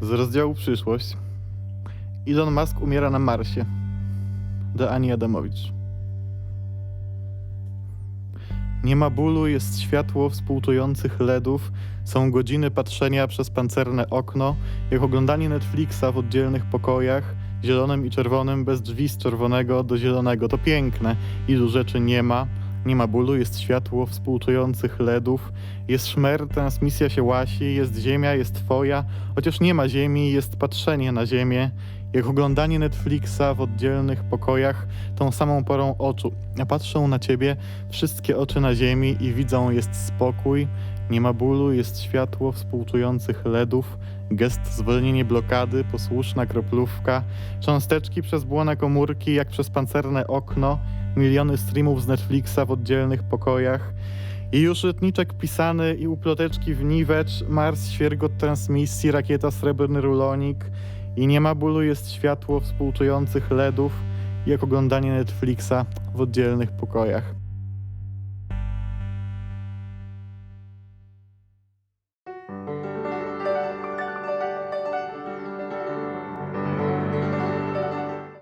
Z rozdziału Przyszłość. Elon Musk umiera na Marsie. Do Ani Adamowicz. Nie ma bólu, jest światło współczujących LEDów, są godziny patrzenia przez pancerne okno, jak oglądanie Netflixa w oddzielnych pokojach, zielonym i czerwonym, bez drzwi z czerwonego do zielonego. To piękne. Ilu rzeczy nie ma. Nie ma bólu, jest światło współczujących LEDów, jest szmer, transmisja się łasi, jest ziemia, jest twoja, chociaż nie ma ziemi, jest patrzenie na ziemię, jak oglądanie Netflixa w oddzielnych pokojach tą samą porą oczu. A patrzą na ciebie wszystkie oczy na ziemi i widzą jest spokój, nie ma bólu, jest światło współczujących LEDów, gest zwolnienie blokady, posłuszna kroplówka, cząsteczki przez błone komórki jak przez pancerne okno, miliony streamów z Netflixa w oddzielnych pokojach. I już rytniczek pisany i uploteczki w niwecz, Mars, świergot transmisji, rakieta srebrny rulonik i nie ma bólu jest światło współczujących LEDów, jak oglądanie Netflixa w oddzielnych pokojach.